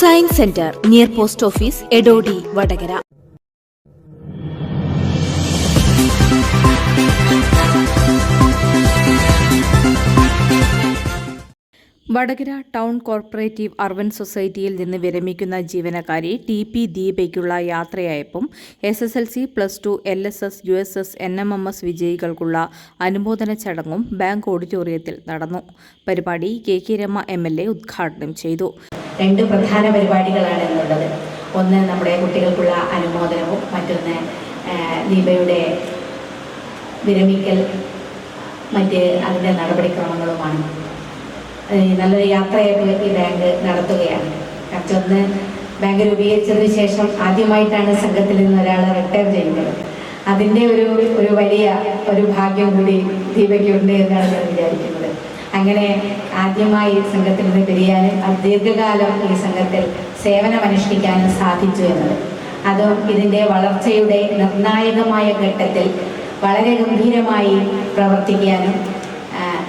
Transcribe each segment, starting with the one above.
Science centre near post office Edodi Vadakara Vadakara town cooperative urban സൊസൈറ്റിയിൽ നിന്ന് വിരമിക്കുന്ന ജീവനക്കാരി ടി പി ദീപയ്ക്കുള്ള യാത്രയായപ്പം S S L C plus two L S S U S S N M M S വിജയികൾക്കുള്ള അനുമോദന ചടങ്ങും bank ഓഡിറ്റോറിയത്തിൽ നടന്നു. പരിപാടി K K Rama M L A ഉദ്ഘാടനം ചെയ്തു. രണ്ട് പ്രധാന പരിപാടികളാണ് എന്നുള്ളത് ഒന്ന് നമ്മുടെ കുട്ടികൾക്കുള്ള അനുമോദനവും മറ്റൊന്ന് ദീപയുടെ വിരമിക്കൽ മറ്റ് അതിന്റെ നടപടിക്രമങ്ങളുമാണ്. നല്ല നല്ലൊരു യാത്രയൊക്കെ ഈ ബാങ്ക് നടത്തുകയാണ്. മറ്റൊന്ന് ബാങ്ക് രൂപീകരിച്ചതിന് ശേഷം ആദ്യമായിട്ടാണ് സംഘത്തിൽ നിന്ന് ഒരാൾ റിട്ടയർ ചെയ്യുന്നത്. അതിന്റെ ഒരു ഒരു വലിയ ഒരു ഭാഗ്യം കൂടി ദീപയ്ക്കുണ്ട് എന്നാണ് ഞാൻ വിചാരിക്കുന്നത്. അങ്ങനെ ആദ്യമായി സംഘത്തിൽ നിന്ന് പിരിയാനും ദീർഘകാലം ഈ സംഘത്തിൽ സേവനമനുഷ്ഠിക്കാനും സാധിച്ചു എന്നത്. അതും ഇതിന്റെ വളർച്ചയുടെ നിർണായകമായ ഘട്ടത്തിൽ വളരെ ഗംഭീരമായി പ്രവർത്തിക്കാനും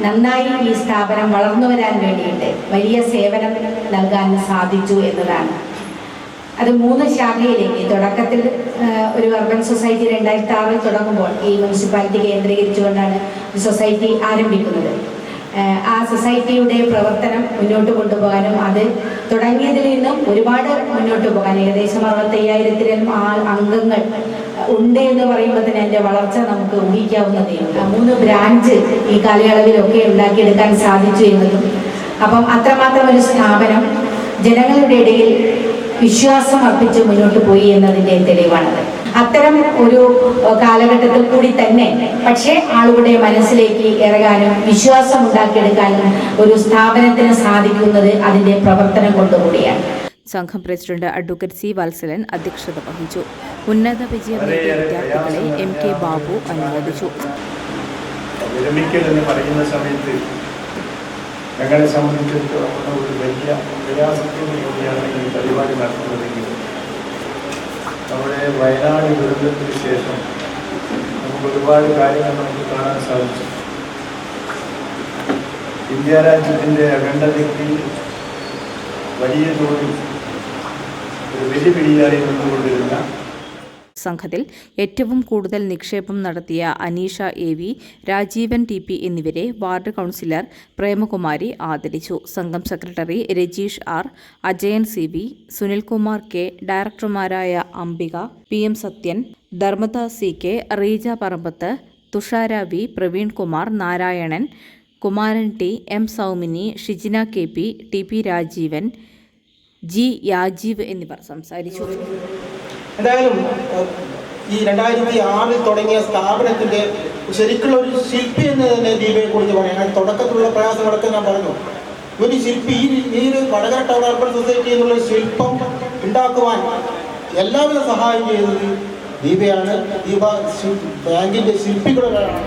നന്നായി ഈ സ്ഥാപനം വളർന്നു വരാൻ വേണ്ടിയിട്ട് വലിയ സേവനം നൽകാൻ സാധിച്ചു എന്നതാണ്. അത് മൂന്ന് ശാഖയിലേക്ക് തുടക്കത്തിൽ ഒരു അർബൻ സൊസൈറ്റി രണ്ടായിരത്തി ആറിൽ തുടങ്ങുമ്പോൾ ഈ മുനിസിപ്പാലിറ്റി കേന്ദ്രീകരിച്ചുകൊണ്ടാണ് സൊസൈറ്റി ആരംഭിക്കുന്നത്. ആ, സൊസൈറ്റിയുടെ പ്രവർത്തനം മുന്നോട്ട് കൊണ്ടുപോകാനും അത് തുടങ്ങിയതിൽ നിന്നും ഒരുപാട് മുന്നോട്ട് പോകാൻ. ഏകദേശം അറുപത്തയ്യായിരത്തിലും ആ അംഗങ്ങൾ ഉണ്ട് എന്ന് പറയുമ്പോൾ തന്നെ അതിന്റെ വളർച്ച നമുക്ക് ഊഹിക്കാവുന്നതേ മൂന്ന് ബ്രാഞ്ച് ഈ കാലയളവിലൊക്കെ ഉണ്ടാക്കിയെടുക്കാൻ സാധിച്ചു എന്നതും. അപ്പം അത്രമാത്രം ഒരു സ്ഥാപനം ജനങ്ങളുടെ ഇടയിൽ വിശ്വാസം അർപ്പിച്ച് മുന്നോട്ട് പോയി എന്നതിന്റെ തെളിവാണത്. അത്തരം ഒരു കാലഘട്ടത്തിൽ കൂടി തന്നെ പക്ഷേ ആളുകളുടെ മനസ്സിലേക്ക് ഇറങ്ങാനും വിശ്വാസം ഉണ്ടാക്കിയെടുക്കാനും ഒരു സ്ഥാപനത്തിന് സാധിക്കുന്നത് അതിന്റെ പ്രവർത്തനം കൊണ്ടുകൂടിയാണ്. സംഘം പ്രസിഡന്റ് അഡ്വക്കേറ്റ് സി വത്സലൻ അധ്യക്ഷത വഹിച്ചു. ഉന്നത വിജയം നേടിയ വിദ്യാർത്ഥികളെ എം കെ ബാബു അനുമോദിച്ചു. വിരമിക്കൽ എന്ന് പറയുന്ന സമയത്ത് ഞങ്ങളെ സംബന്ധിച്ചിടത്തോളം ഒരു വലിയ പ്രയാസത്തിന് വേണ്ടിയാണ് ഈ പരിപാടി നടത്തുന്നതെങ്കിൽ നമ്മുടെ വയനാട് ദുരന്തത്തിന് ശേഷം നമുക്ക് ഒരുപാട് കാര്യങ്ങൾ നമുക്ക് കാണാൻ സാധിച്ചു. ഇന്ത്യ രാജ്യത്തിന്റെ അഖണ്ഡതയ്ക്ക് വലിയ തോതിൽ ഒരു വെല്ലുവിളിയായി നിന്നുകൊണ്ടിരുന്ന സംഘത്തിൽ ഏറ്റവും കൂടുതൽ നിക്ഷേപം നടത്തിയ Aneesha A V Rajeevan T P എന്നിവരെ വാർഡ് കൗൺസിലർ പ്രേമകുമാരി ആദരിച്ചു. സംഘം secretary Rajeesh R Ajayan C V Sunilkumar K ഡയറക്ടർമാരായ Ambika P M Sathyan Dharmadas C K Reeja Parambath Thushara V Praveenkumar Narayanan Kumaran T M Soumini Shijina K P T P Rajeevan G Yajeev എന്നിവർ സംസാരിച്ചു. എന്തായാലും ഈ രണ്ടായിരത്തി ആറിൽ തുടങ്ങിയ സ്ഥാപനത്തിന്റെ ശരിക്കുള്ള ഒരു ശില്പി എന്ന് തന്നെ ദീപയെ കുറിച്ച് പറയാം. തുടക്കത്തിലുള്ള പ്രയാസങ്ങളൊക്കെ ഞാൻ പറഞ്ഞു. ഒരു ശില്പി ഈ ഈ ഒരു വടകര ടൗൺ അർബൻ സൊസൈറ്റി എന്നുള്ള ശില്പം ഉണ്ടാക്കുവാൻ എല്ലാവിധ സഹായം ചെയ്തത് ദീപയാണ്. ദീപ ബാങ്കിന്റെ ശില്പികളാണ്